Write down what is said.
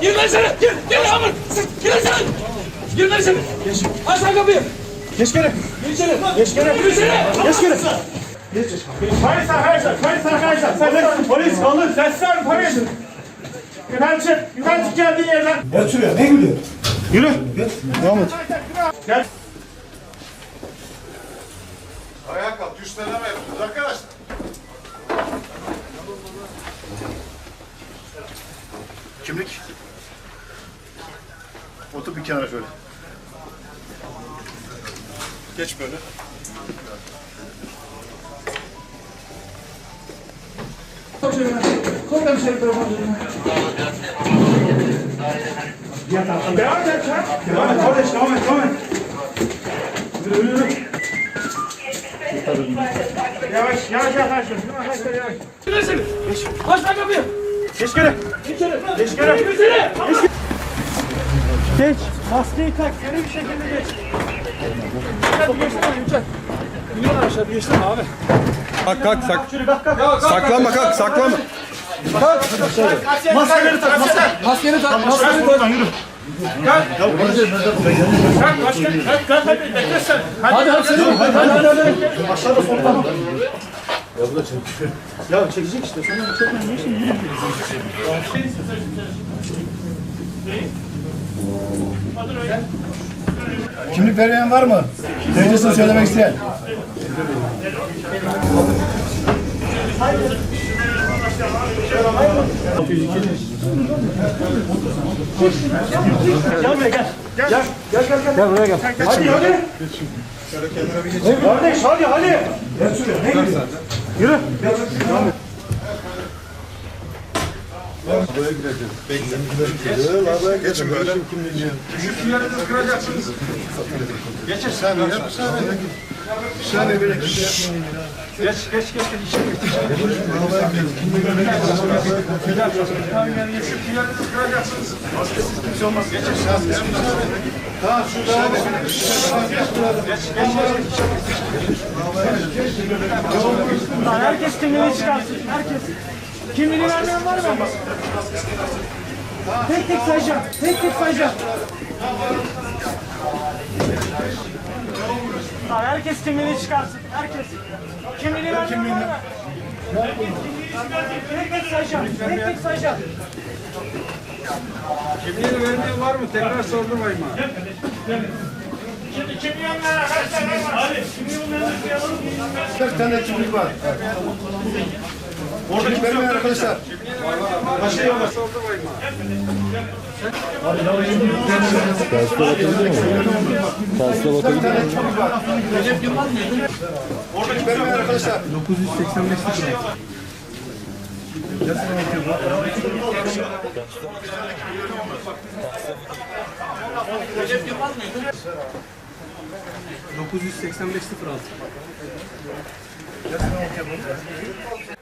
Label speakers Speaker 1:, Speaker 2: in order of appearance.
Speaker 1: Gir lan içeri! Gir! Gir lan Amr! Gir lan içeri! Gir lan içeri! Geç! Aç lan kapıyı! Geç geri! Gir içeri! Geç geri! Gir içeri! Geç geri! Polis arkadaşlar! Polis arkadaşlar! Polis! Polis! Olur! Sesler polis! Yukarı çık! Yukarı çık geldiğin yerden! Ne sürüyor? Ne gülüyor? Yürü! Devam et! Gel!
Speaker 2: Ayağa kalk! Güçlenemeyiz arkadaşlar! Kimlik? Otur bir kenara şöyle. Geç böyle.
Speaker 1: Devam et sen. Devam et kardeş. Devam et. Devam et. Yavaş, yavaş yaklaşın. Yavaş. Gir içeri. Aç lan kapıyı. Geç geri. Geç geri. Gir içeri. Geç. Maskeyi tak. Seri bir şekilde geç. Hadi geçsene Yüksel. İniyorlar aşağı bir geçsene abi. Kalk kalk sak. Kalk kalk. Saklanma kalk saklanma. Maskeleri tak. Maske. Maskeni tak. Maskeni tak. Yürü. Kalk başka. Kalk kalk hadi bekle sen. Hadi hadi sen. Hadi hadi hadi. hadi. Aşağıda solda mı? Ya çekecek işte. Sonra çekme. Niye şimdi?
Speaker 2: Kimlik vermeyen var mı?
Speaker 1: Derecesini söylemek isteyen. Gel buraya gel. Gel. Gel gel gel. Gel buraya gel. Hadi hadi. Kardeş hadi hadi. Gel şuraya. Ne gülüyor? Yürü. Devam et.
Speaker 2: Geçin böyle. Geçin sen ya. Bir saniye. Bir saniye böyle. Geç
Speaker 1: geç geç. İçeri geç. Şu tüylerinizi kıracaksınız. Kimse olmaz.
Speaker 2: Geçin sen. Tamam şurada. Geç geç
Speaker 1: geç. Lan herkes kimliğini çıkarsın. Herkes. Kimliğini vermeyen var mı? Tek tek sayacağım. Tek tek sayacağım. Lan herkes kimliğini çıkarsın. Herkes. Kimliğini vermeyen var mı? Tek tek sayacağım. Tek tek sayacağım. Kimliğini vermeyen var mı? Tekrar sordurmayın bana. Şimdi kimliğini ver arkadaşlar. Hadi. Kimliğini ver.
Speaker 2: Bir tane kimlik var. Orada vermeyen arkadaşlar.
Speaker 1: Sordurmayın bana.
Speaker 2: Bir tane kimlik var. Orada vermeyen
Speaker 1: arkadaşlar. 985 lira. 985 06.